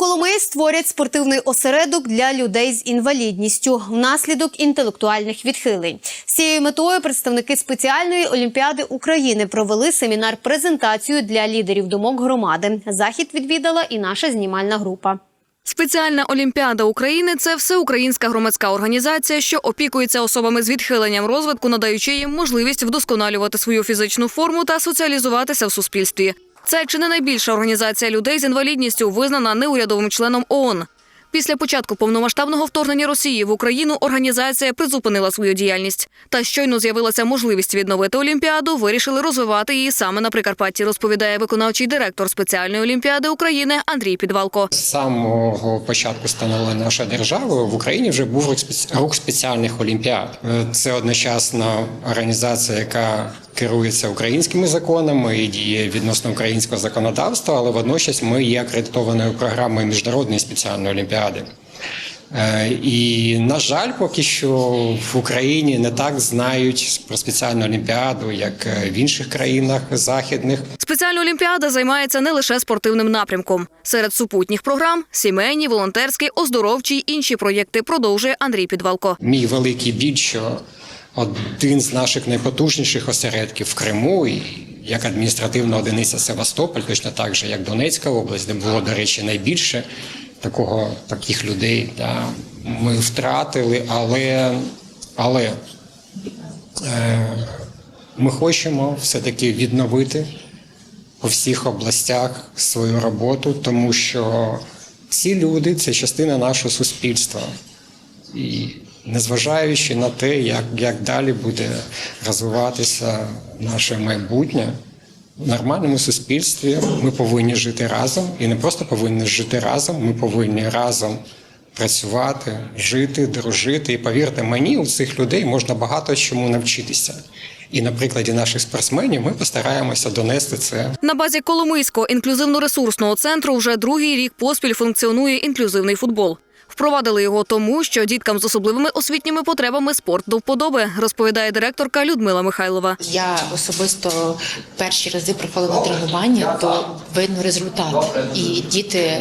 Коломиї створять спортивний осередок для людей з інвалідністю внаслідок інтелектуальних відхилень. З цією метою представники спеціальної олімпіади України провели семінар-презентацію для лідерів думок громади. Захід відвідала і наша знімальна група. Спеціальна олімпіада України це всеукраїнська громадська організація, що опікується особами з відхиленням розвитку, надаючи їм можливість вдосконалювати свою фізичну форму та соціалізуватися в суспільстві. Це чи не найбільша організація людей з інвалідністю, визнана неурядовим членом ООН. Після початку повномасштабного вторгнення Росії в Україну організація призупинила свою діяльність. Та щойно з'явилася можливість відновити олімпіаду, вирішили розвивати її саме на Прикарпатті, розповідає виконавчий директор спеціальної олімпіади України Андрій Підвалко. З самого початку становлення нашої держави в Україні вже був рух спеціальних олімпіад. Е, Це одночасно організація, яка керується українськими законами і діє відносно українського законодавства, але водночас ми є акредитованою програмою міжнародної спеціальної олімпіади. Е, І на жаль, поки що в Україні не так знають про спеціальну олімпіаду, як е, в інших країнах західних. Спеціальна олімпіада займається не лише спортивним напрямком. Серед супутніх програм сімейні, волонтерські, оздоровчі й інші проєкти продовжує Андрій Підвалко. Мій великий біль, що один з наших найпотужніших осередків в Криму, і як адміністративна одиниця Севастополь, точно так же, як Донецька область, де було, до речі, найбільше такого, таких людей, да, ми втратили, але, але е, ми хочемо все-таки відновити у всіх областях свою роботу, тому що ці люди це частина нашого суспільства. І незважаючи на те, як, як далі буде розвиватися наше майбутнє, в нормальному суспільстві ми повинні жити разом і не просто повинні жити разом, ми повинні разом працювати, жити, дружити. І повірте мені, у цих людей можна багато чому навчитися. І на прикладі наших спортсменів ми постараємося донести це На базі Коломийського інклюзивно-ресурсного центру вже другий рік поспіль функціонує інклюзивний футбол. Впровадили його тому, що діткам з особливими освітніми потребами спорт до вподоби, розповідає директорка Людмила Михайлова. Я особисто перші рази приходила на тренування, то видно результат. І діти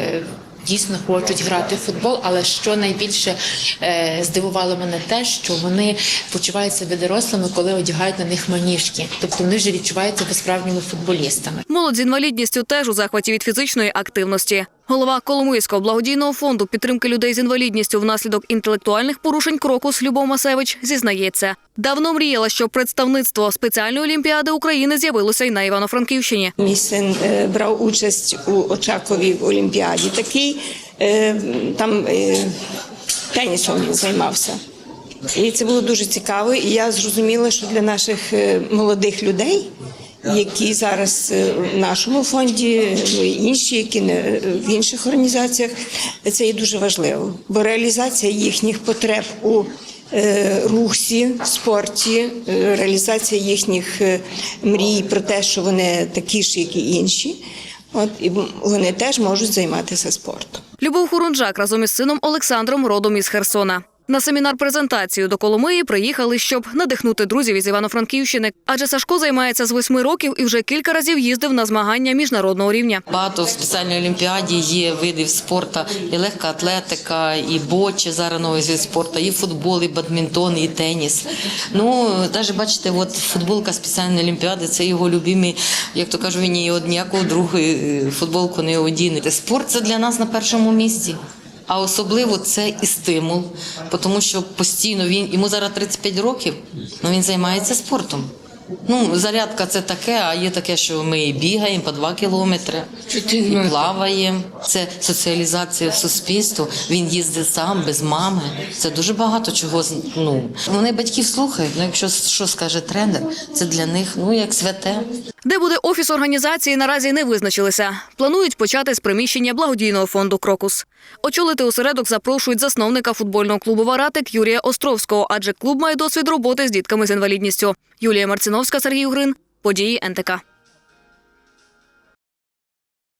дійсно хочуть грати в футбол. Але що найбільше е, здивувало мене те, що вони почувають себе дорослими, коли одягають на них маніжки. Тобто вони вже відчуваються себе справжніми футболістами. Молодь з інвалідністю теж у захваті від фізичної активності. Голова Коломийського благодійного фонду підтримки людей з інвалідністю внаслідок інтелектуальних порушень Крокус Любов Масевич зізнається. Давно мріяла, щоб представництво спеціальної олімпіади України з'явилося й на Івано-Франківщині. Мій син е, брав участь у Очаковій олімпіаді. Такий е, там е, тенісом займався. І це було дуже цікаво. І я зрозуміла, що для наших молодих людей, які зараз е, в нашому фонді, ну інші, які не в інших організаціях, це є дуже важливо. Бо реалізація їхніх потреб у е, рухсі, спорті, е, реалізація їхніх мрій про те, що вони такі ж, як і інші. От і вони теж можуть займатися спортом. Любов Хурунжак разом із сином Олександром родом із Херсона. На семінар-презентацію до Коломиї приїхали, щоб надихнути друзів із Івано-Франківщини. Адже Сашко займається з восьми років і вже кілька разів їздив на змагання міжнародного рівня. Багато в спеціальній олімпіаді є видів спорту, і легка атлетика, і бочі зараз новий вид спорту, і футбол, і бадмінтон, і теніс. Ну навіть бачите, от футболка спеціальної олімпіади це його любимий, як то кажуть, він ніякого другої футболку не одіне. Спорт це для нас на першому місці. А особливо це і стимул, тому що постійно він йому зараз 35 років, але він займається спортом. Ну, зарядка це таке, а є таке, що ми і бігаємо по два кілометри, і плаваємо. Це соціалізація в суспільство. Він їздить сам без мами. Це дуже багато чого. з- Ну вони батьків слухають. Ну, якщо що скаже тренер, це для них ну як святе. Де буде офіс організації, наразі не визначилися. Планують почати з приміщення благодійного фонду Крокус. Очолити осередок запрошують засновника футбольного клубу Варатик Юрія Островського, адже клуб має досвід роботи з дітками з інвалідністю. Юлія Марціновська, Сергій Угрин. Події НТК.